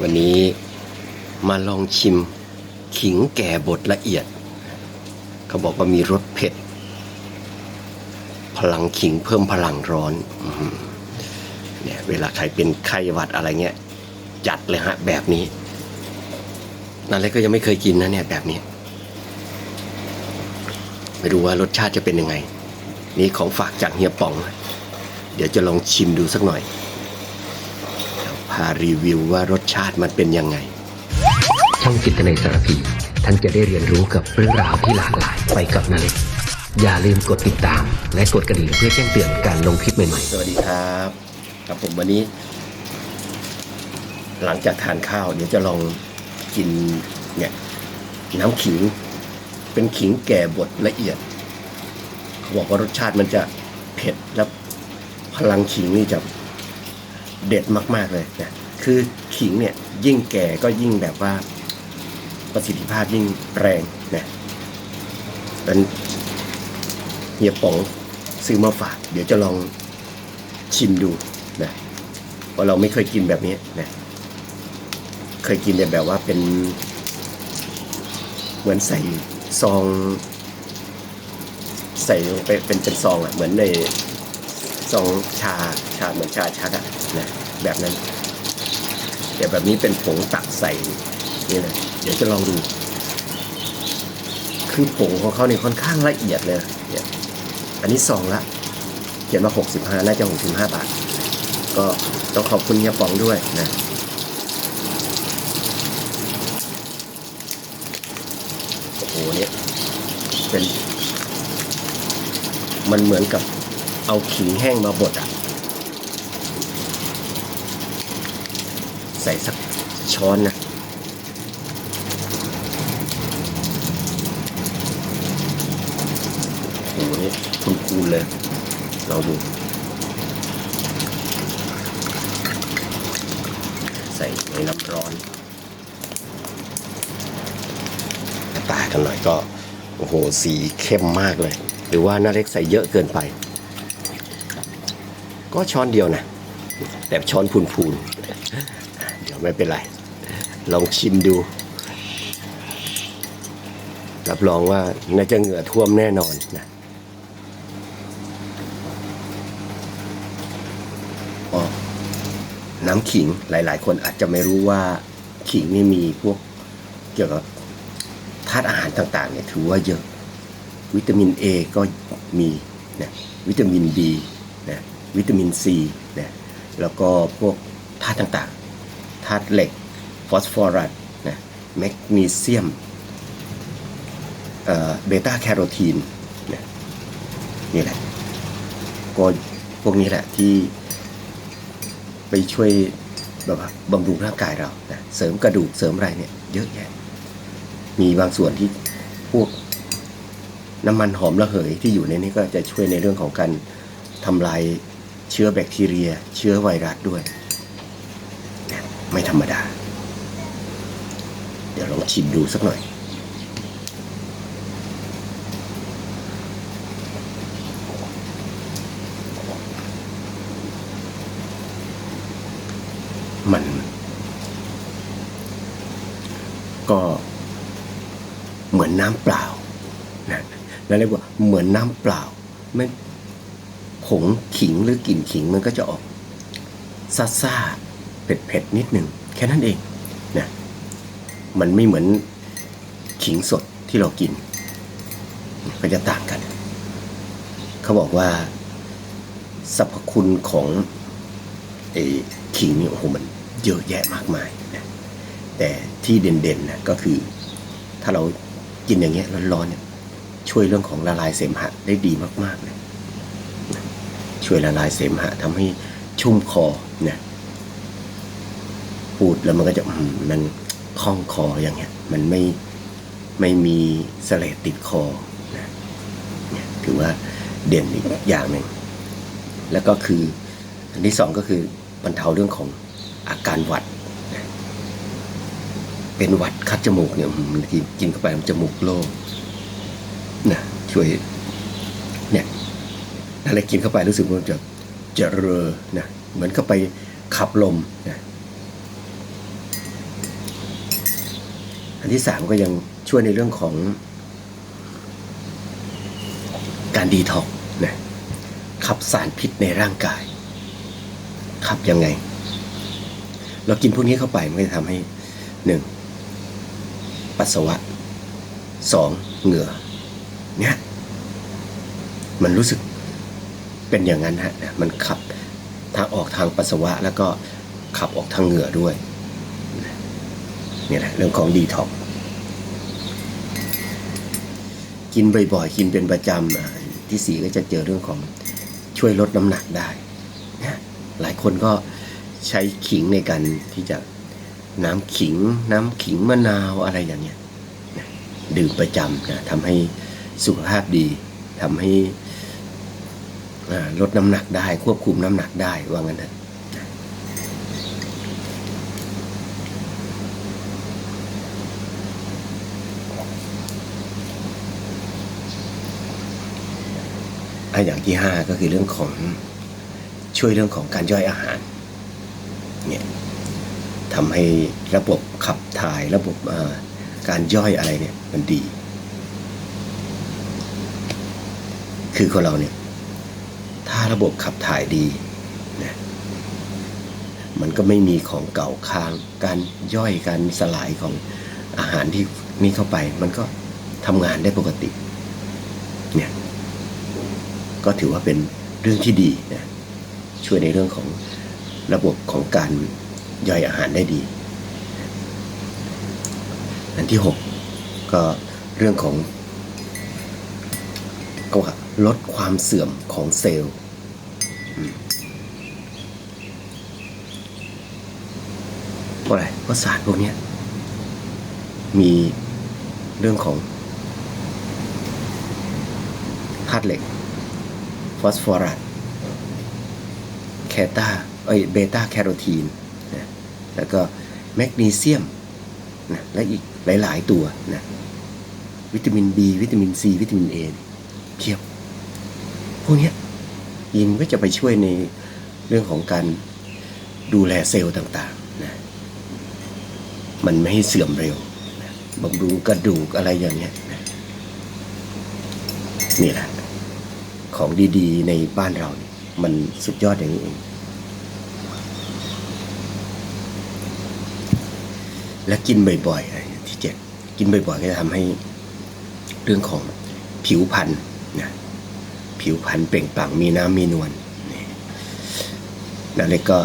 วันนี้มาลองชิมขิงแก่บดละเอียด เขาบอกว่ามีรสเผ็ด พลังขิงเพิ่มพลังร้อนอเนี่ยเวลาใครเป็นไข้หวัดอะไรเงี้ย จัดเลยฮะ แบบนี้นั่นเลยก็ยังไม่เคยกินนะเนี่ยแบบนี้ ไม่รู้ว่ารสชาติจะเป็นยังไง นี่ของฝากจากเฮียป๋อง เดี๋ยวจะลองชิมดูสักหน่อย พารีวิวว่ารสชาติมันเป็นยังไง ช่องจิตในสารพี ท่านจะได้เรียนรู้กับเรื่องราวที่หลากหลายไปกับนาเล็กอย่าลืมกดติดตาม และกดกระดิ่งเพื่อแจ้งเตือนการลงคลิปใหม่ๆ สวัสดีครับกับผมวันนี้ หลังจากทานข้าว เดี๋ยวจะลองกินเนี่ยน้ำขิง เป็นขิงแก่บดละเอียดเขาบอกว่ารสชาติมันจะเผ็ดและพลังขิงนี่จะ เด็ดมากๆเลยนะคือขิงเนี่ยยิ่งแก่ก็ยิ่งแบบว่าประสิทธิภาพยิ่งแรงนะนั้นเฮียป๋องซื้อมาฝากเดี๋ยวจะลองชิมดูนะเพราะเราไม่เคยกินแบบนี้นะเคยกินแต่แบบว่าเป็นเหมือนใส่ซอง ใส่ลงไปเป็นเป็นซองอะเหมือนในซองชา ชาเหมือนชาชักอะนะแบบนั้นแต่แบบนี้เป็นผงตักใส่นี่เลยเดี๋ยวจะลองดู คือผงของเขาเนี่ยค่อนข้างละเอียดเลยเนี่ยอันนี้ซองละเขียนว่า 65 น่าจะ 65 บาท ก็ต้องขอบคุณเฮียป๋องด้วยนะโอ้โหเนี่ยเป็น มันเหมือนกับเอาขิงแห้งมาบดอะ ใส่สักช้อนนะโอ้โหนี่คุณคูณเลย เราดู ใส่ในน้ำร้อนตากันหน่อยก็ โอ้โห สีเข้มมากเลย หรือว่าน้าเล็กใส่เยอะเกินไป ก็ช้อนเดียวนะ แต่ช้อนพูนๆ ไม่เป็นไร ลองชิมดู รับรองว่าน่าจะเหงื่อท่วมแน่นอนนะอ๋อน้ำขิงหลายๆ คนอาจจะไม่รู้ว่าขิงนี่มีพวกเกี่ยวกับธาตุอาหารต่างๆเนี่ยถือว่าเยอะ วิตามิน A ก็มีนะวิตามิน B นะวิตามิน C นะแล้วก็พวกธาตุต่าง ธาตุเหล็ก ฟอสฟอรัสนะแมกนีเซียมเบต้าแคโรทีนนะนี่แหละก็พวกนี้แหละที่ไปช่วยแบบบำรุงร่างกายเรานะเสริมกระดูกเสริมอะไรเนี่ยเยอะแยะ มีบางส่วนที่พวกน้ำมันหอมระเหยที่อยู่ในนี้ก็จะช่วยในเรื่องของการทำลายเชื้อแบคทีเรีย เชื้อไวรัสด้วย ไม่ธรรมดา เดี๋ยวลองชิมดูสักหน่อย มัน ก็เหมือนน้ำเปล่านะนั่นเรียกว่าเหมือนน้ำเปล่าไม่ผงขิงหรือกลิ่นขิงมันก็จะออกซาซา เผ็ดเผ็ดๆนิดหนึ่งแค่นั้นเองนะมันไม่เหมือนขิงสดที่เรากิน ก็จะต่างกัน เขาบอกว่าสรรพคุณของไอ้ขิงนี่โอ้โหมันเยอะแยะมากมายนะแต่ที่เด่นๆนะก็คือ ถ้าเรากินอย่างเงี้ยร้อนๆเนี่ยช่วยเรื่องของละลายเสมหะได้ดีมากๆเลยช่วยละลายเสมหะทำให้ชุ่มคอนะ พูดแล้วมันก็จะมันคล่องคออย่างเงี้ย มันไม่ไม่มีเสลดติดคอนะถือว่าเด่นอีกอย่างหนึ่งแล้วก็คืออันที่สองก็คือบรรเทาเรื่องของอาการหวัด เป็นหวัดคัดจมูกเนี่ยกินกินเข้าไปมันจมูกโล่งนะช่วยเนี่ยอะไรกินเข้าไปรู้สึกว่าจะจะเรอนะเหมือนเข้าไปขับลมนะ อันที่สามก็ยังช่วยในเรื่องของการดีท็อกนะขับสารพิษในร่างกาย ขับยังไง เรากินพวกนี้เข้าไปมันจะทำให้หนึ่งปัสสาวะสองเหงื่อเนี่ยมันรู้สึกเป็นอย่างนั้นฮะนะมันขับทางออกทางปัสสาวะแล้วก็ขับออกทางเหงื่อด้วย เนี่ยแหละเรื่องของดีท็อกกินบ่อยๆ กินเป็นประจำที่สี่ก็จะเจอเรื่องของช่วยลดน้ำหนักได้นี่ยหลายคนก็ใช้ขิงในการที่จะน้ำขิง น้ำขิงมะนาวอะไรอย่างเงี้ยนะดื่มประจำนะทำให้สุขภาพดีทำให้ลดน้ำหนักได้ ควบคุมน้ำหนักได้ว่างั้นเถอะ อะอย่างที่ห้าก็คือเรื่องของช่วยเรื่องของการย่อยอาหารเนี่ยทำให้ระบบขับถ่ายระบบการย่อยอะไรเนี่ยมันดี คือคนเราเนี่ยถ้าระบบขับถ่ายดีนะมันก็ไม่มีของเก่าค้าง การย่อยการสลายของอาหารที่นี่เข้าไป มันก็ทำงานได้ปกติเนี่ย ก็ถือว่าเป็นเรื่องที่ดีนะช่วยในเรื่องของระบบของการย่อยอาหารได้ดี อันที่หกก็เรื่องของก็ว่าลดความเสื่อมของเซลล์อืมเพราะอะไรเพราะสารพวกนี้มีเรื่องของธาตุเหล็ก ฟอสฟอรัสแคตาเอ้ยเบต้าแคโรทีนนะแล้วก็แมกนีเซียมนะและอีกหลาย ๆ ตัวนะวิตามิน B วิตามิน C วิตามิน A เพียบ พวกนี้ยยินก็จะไปช่วยในเรื่องของการดูแลเซลล์ต่างๆนะมันไม่ให้เสื่อมเร็วบำรุงกระดูกอะไรอย่างเงี้ยนี่แหละ ของดีๆ ในบ้านเรามันสุดยอดอย่างนี้เองและกินบ่อยๆที่เจ็ดกินบ่อยๆก็จะทำให้เรื่องของผิวพรรณนะผิวพรรณเปล่งปลั่งมีน้ำมีนวลนี่นั่นเลยก็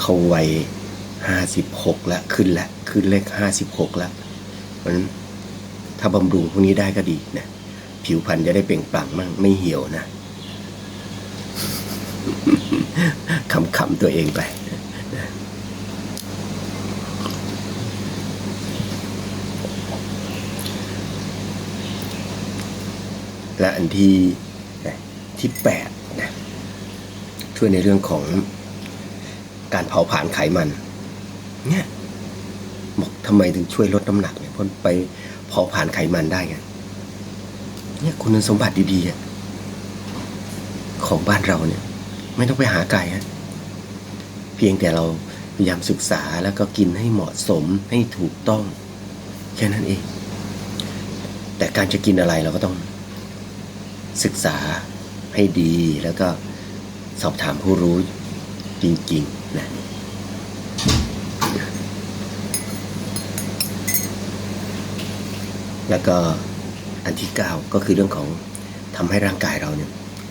เขาวัยห้าสิบหกแล้วขึ้นล้วขึ้นเลขห้าสิบหกแล้วเพราะฉะนั้นถ้าบำรุงพวกนี้ได้ก็ดีนะ ผิวพรรณจะได้เปล่งปลั่งมั่งไม่เหี่ยวนะขำๆตัวเองไป และอันที่ที่แปดนะช่วยในเรื่องของการเผาผลาญไขมัน เนี่ยบอกทำไมถึงช่วยลดน้ำหนักเนี่ยเพราะไปเผาผลาญไขมันได้ไง เนี่ยคุณสมบัติดีๆของบ้านเราเนี่ย ไม่ต้องไปหาไกลฮะเพียงแต่เราพยายามศึกษาแล้วก็กินให้เหมาะสมให้ถูกต้อง แค่นั้นเอง แต่การจะกินอะไรเราก็ต้อง ศึกษาให้ดีแล้วก็สอบถามผู้รู้จริงๆนะแล้วก็ อันที่เก้าก็คือเรื่องของทำให้ร่างกายเราเนี่ย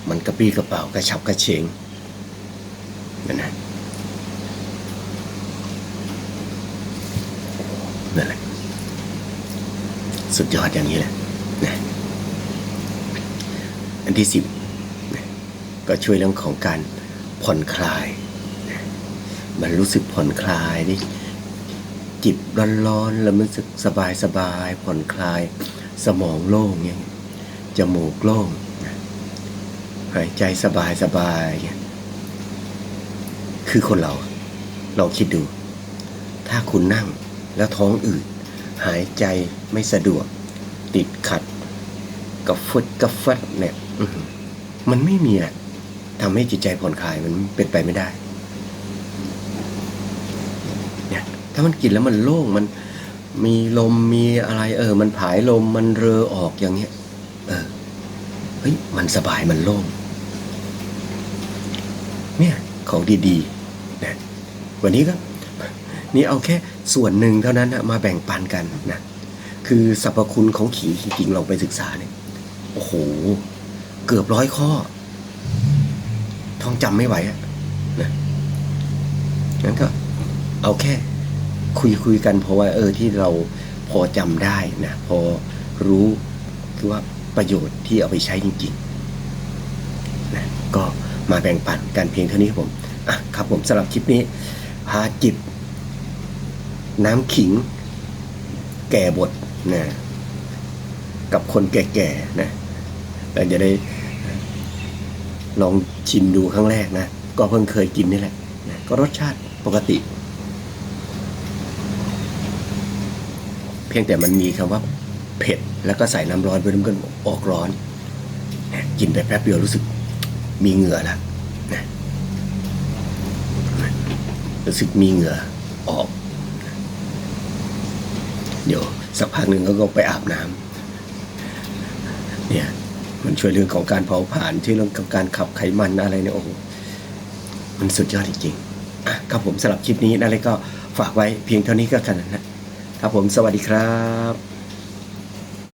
มันกระปรี้กระเป๋ากระฉับกระเฉงนั่นนะนั่นแหละสุดยอดอย่างนี้แหละนะอันที่สิบนะก็ช่วยเรื่องของการผ่อนคลายนะมันรู้สึกผ่อนคลายดิจิบร้อนๆแล้วมันรู้สึกสบายสบายๆผ่อนคลาย สมองโล่งเงี้ยจมูกโล่งหายใจสบายสบายเงี้ยคือคนเราเราคิดดู ถ้าคุณนั่งแล้วท้องอืดหายใจไม่สะดวก ติดขัดกระฟดกระฟัดเนี่ยมันไม่มีอะทำให้จิตใจผ่อนคลายมันเป็นไปไม่ได้เนี่ยถ้ามันกินแล้วมันโล่งมัน มีลมมีอะไร เออ มันผายลมมันเรอออกอย่างเงี้ย เออเฮ้ยมันสบายมันโล่งเนี่ยของดีๆนะวันนี้ก็นี่เอาแค่ส่วนหนึ่งเท่านั้นนะมาแบ่งปันกันนะคือสรรพคุณของขิงจริงๆลองไปศึกษาเนี่ยโอ้โห เกือบร้อยข้อ ท่องจำไม่ไหวอะนะงั้นก็เอาแค่ คุยคุยกันเพราะว่าเออที่เราพอจำได้นะพอรู้คือว่าประโยชน์ที่เอาไปใช้จริงๆนะก็มาแบ่งปันกันเพียงเท่านี้ครับผมอะครับผมสำหรับคลิปนี้พาจิบ น้ำขิง แก่บดนะกับคนแก่ๆนะเราจะได้ลองชิมดูครั้งแรกนะ ก็เพิ่งเคยกินนี่แหละนะก็รสชาติปกติ พียงแต่มันมีคำว่าเผ็ด แล้วก็ใส่น้ำร้อนไปมันก็ออกร้อน กินไปแป๊บเดียวรู้สึกมีเหงื่อแล้วนะรู้สึกมีเหงื่อออก เดี๋ยวสักพักหนึ่งก็ก็ไปอาบน้ำเนี่ยมันช่วยเรื่องของการเผาผลาญช่วยเรื่องของการขับไขมันอะไรเนี่ยโอ้โหมันสุดยอดจริงๆอะครับผมสำหรับคลิปนี้นั่นเลยก็ฝากไว้เพียงเท่านี้ก็กันนะ ครับผมสวัสดีครับ